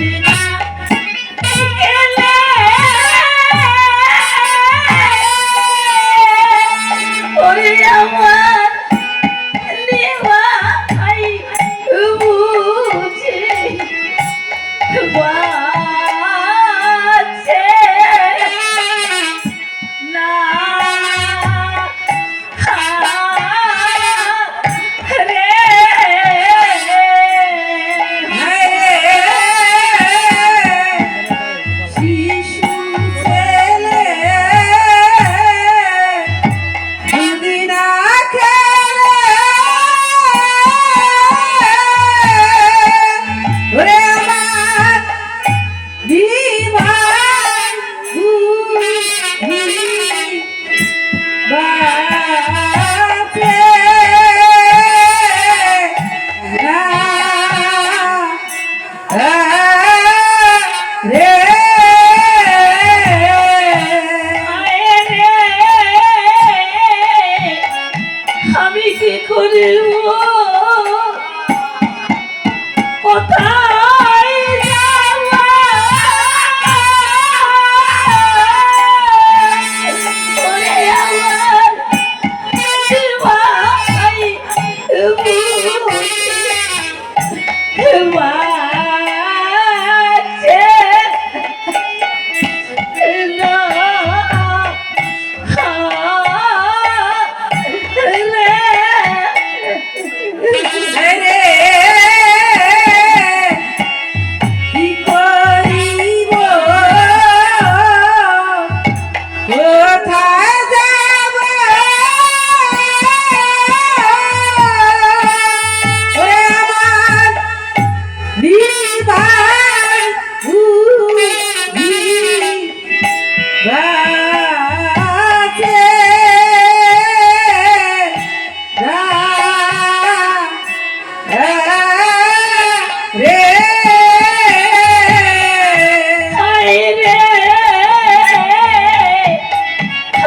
Medina.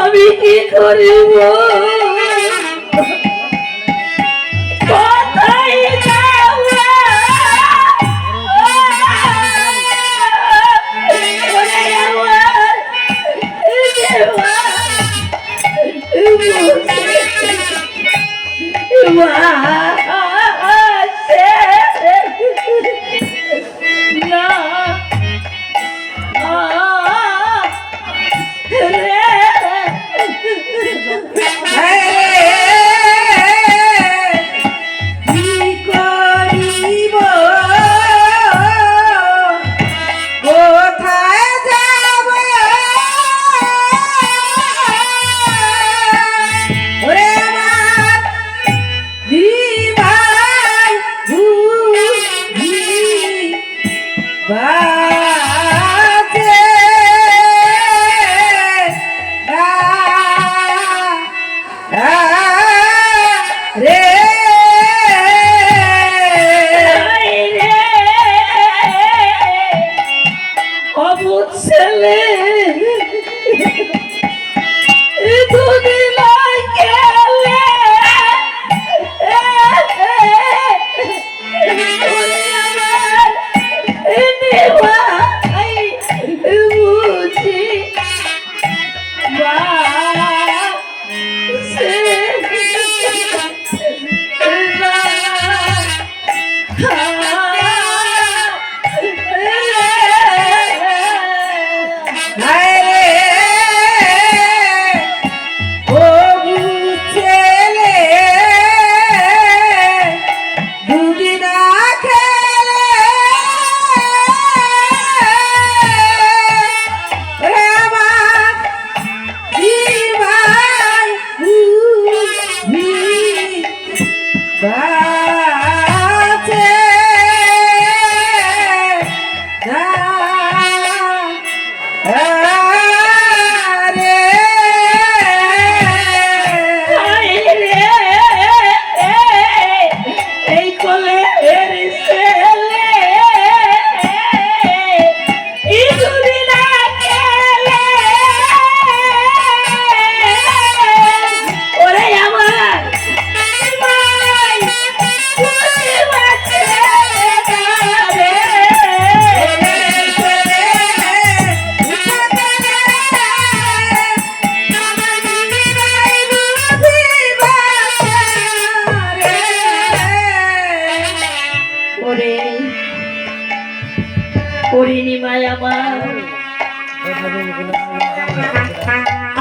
আমি কি করিব? অবুধ ছেলে। দুদিন Bye.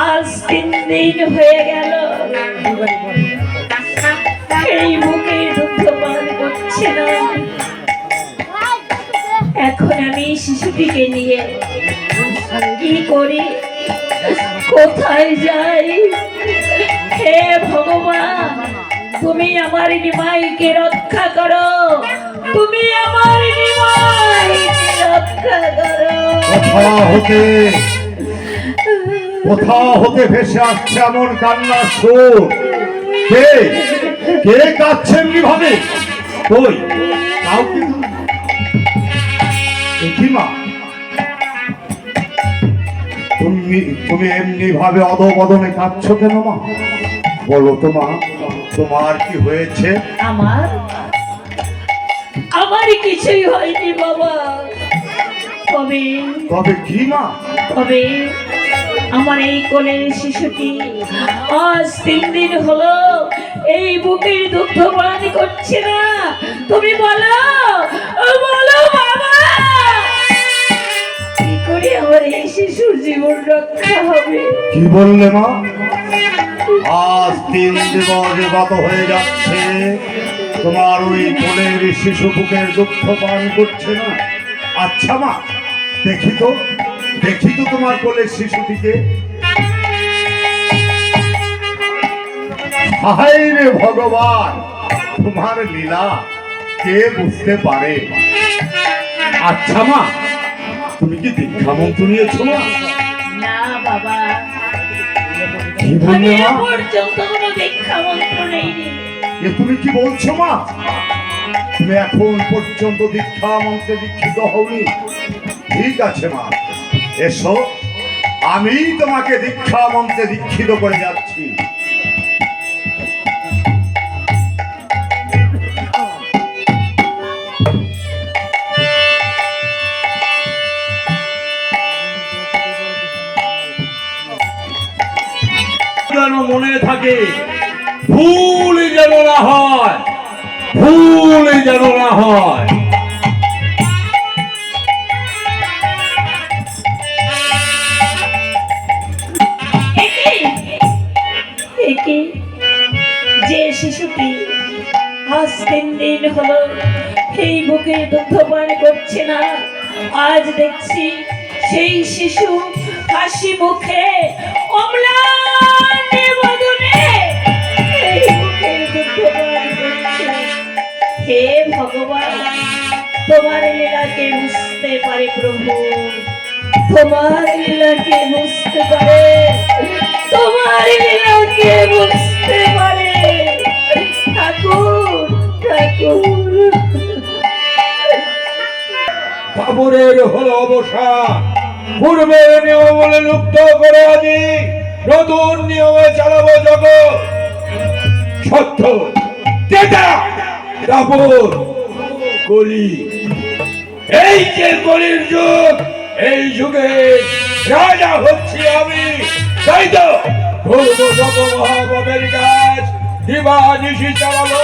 আজ তিন দিন হয়ে গেল। এই বুকে দুঃখ পান করছে না। এখন আমি শিশুটিকে নিয়ে কি করি? কোথায় যাই? হে ভগবান, তুমি আমার নিমাইকে রক্ষা করো। তুমি আমার করো কোথা হতে কোথা হতে ভেসে আসছে এমন কান্নার সুর। কে? কে কাঁদছে এমনি ভাবে কই? কাউকে মা তুমি তুমি এমনি ভাবে অদবদনে কাঁদছো কেন মা? বলো তো মা, তোমার কি হয়েছে? আমার? আমার কিছুই হয়নি বাবা। তবে তবে কি মা তবে আমার এই কোলের শিশুটি আজ তিন দিন হলো এই বুকের দুগ্ধ পান করছে না। তুমি বলো বলো বাবা কি করে আমার এই শিশুর জীবন রক্ষা হবে? কি বললে মা? আজ তিন দিবস গত হয়ে যাচ্ছে। তোমার ওই কোলের শিশু বুকের দুঃখ পান করছে না? আচ্ছা মা দেখি তো দেখি তো তোমার কোলের শিশুটিকে। হায় রে ভগবান তোমার লীলা কে বুঝতে পারে? আচ্ছা মা তুমি কি দীক্ষা মন্ত্র নিয়েছো মা? না বাবা। কি বললে মা? পর্যন্ত কোনো দীক্ষা মন্ত্র নেইনি। এ তুমি কি বলছো মা? তুমি এখন পর্যন্ত দীক্ষা মন্ত্রে দীক্ষিত হওনি। ঠিক আছে, মা। এসো। আমি তোমাকে দীক্ষা মন্ত্রে দীক্ষিত করে যাচ্ছি। মনে থাকে, ভুল যেন না হয়, ভুল যেন না হয়। হলো এই বুকে দুগ্ধ পান করছে না। আজ দেখছি সেই শিশু হাসি মুখে ভগবান, তোমার লীলাকে বুঝতে পারে প্রভু। তোমার লীলাকে বুঝতে পারে। তোমার লীলাকে বুঝতে পারে বাবরের হলো অবসান পূর্বের নিয়ম বলে লুপ্ত করে আজি নতুন নিয়মে চালাবো জগৎ। সত্য। যেটা এই যে কলির যুগ, এই যুগে রাজা হচ্ছি আমি। তাই তো ধর্ম যত মহাপাপের কাজ দিবা নিশি চালাবো।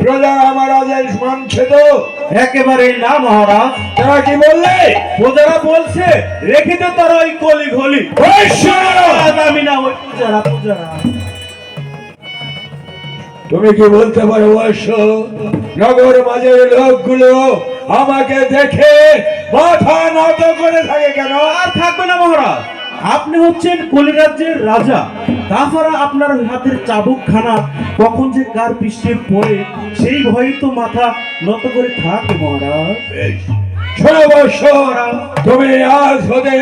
প্রজা আমার আজ মানছে তো একেবারে না মহারাজ। তারা কি বললে? প্রজারা বলছে রেখে দে তোর ওই কলি ঘলি। আমি না ওই পূজারা পূজারা তুমি কি বলতে পারো বৈশ্য নগর মাঝের লোকগুলো আমাকে দেখে মাথা নত করে থাকে কেন? আর থাকবে না মহারাজ। আপনি হচ্ছেন কলি রাজ্যের রাজা। তাছাড়া আপনার হাতের চাবুক খানা কখন যে কার পৃষ্ঠে পড়ে, সেই ভয়ে তো মাথা নত করে থাকে মহারাজ। তুমি আজ হতে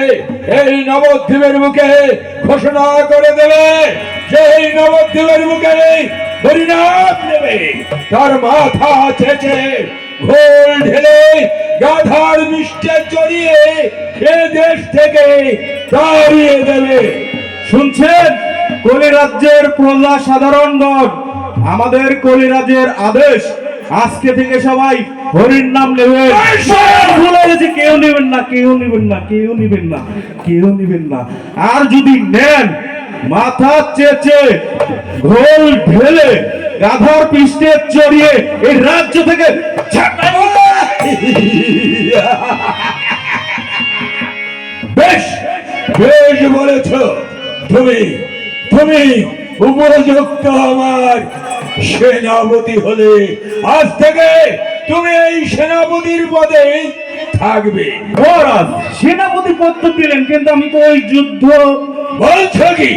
এই নবদ্বীপের মুখে ঘোষণা করে দেবে যে এই নবদ্বীপের মুখে হরিনাম নেবে। তার মাথা চেচে ঘোল ঢেলে গাধার মিষ্টে জড়িয়ে এ দেশ থেকে তাড়িয়ে দেবে। শুনছেন? কলি রাজ্যের প্রজা সাধারণগণ আমাদের কলি রাজ্যের আদেশ। আজকে থেকে সবাই হরির নাম নেবে ভুলে গেছে কেউ নেবেন না কেউ নেবেন না কেউ নেবেন না কেউ নেবেন না। আর যদি নেন মাথা চেচে ঘোল ঢেলে গাধার পৃষ্ঠে চড়িয়ে এই রাজ্য থেকে। বেশ বেশ বলেছ। তুমি তুমি উপযুক্ত আমার সেনাপতি হলে আজ থেকে তুমি এই সেনাপতির পদে থাকবে। মহারাজ সেনাপতি পদ তো দিলেন কিন্তু আমি তো ওই যুদ্ধ বলছো কি?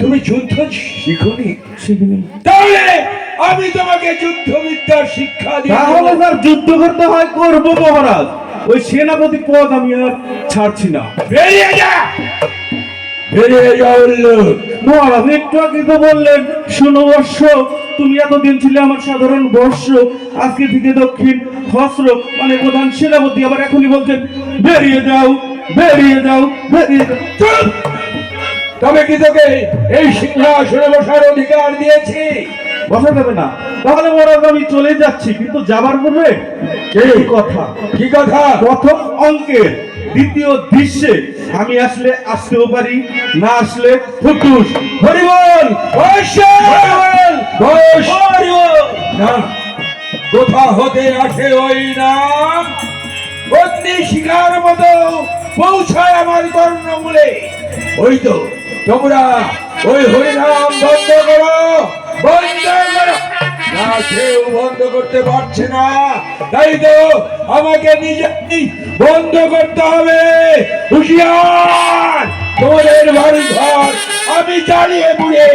তুমি যুদ্ধ শিখনি? শিখিনি। তাহলে আমি তোমাকে যুদ্ধবিদ্যার শিক্ষা দিই তাহলে স্যার যুদ্ধ করতে হয় করব মহারাজ। ওই সেনাপতি পদ আমি আর ছাড়ছি না। বেরিয়ে যা! বেরিয়ে যাও লোক মহারাজ একটু আগে তো বললেন শুনো বর্ষ তুমি এতদিন ছিলে আমার সাধারণ বর্ষ আজকে থেকে দক্ষিণ হস্র মানে প্রধান সেনাপতি আবার এখনই বলছেন বেরিয়ে যাও বেরিয়ে যাও বেরিয়ে যাও। তবে কি তোকে এই সিংহাসনে বসার অধিকার দিয়েছি? বসা যাবে না। তাহলে মহারাজ আমি চলে যাচ্ছি কিন্তু যাবার পূর্বে এই কথা। কি কথা? প্রথম অঙ্কের দ্বিতীয় দৃশ্যে আমি আসলে আসতেও পারি না আসলে ফুটুস। হরিবল! না কোথা হতে আসে ওই নাম? বন্দি শিকার মতো পৌঁছায় আমার কর্ণমূলে। ওই তো তোমরা ওই হরিনাম বন্ধ করো। না, কেউ বন্ধ করতে না। হবে। হুশিয়ার! তোমাদের বাড়ি ঘর আমি জ্বালিয়ে পুড়ে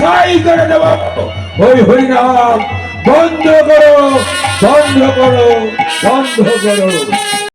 ছাই করে দেব। ওই হরিনাম, বন্ধ করো বন্ধ করো বন্ধ করো।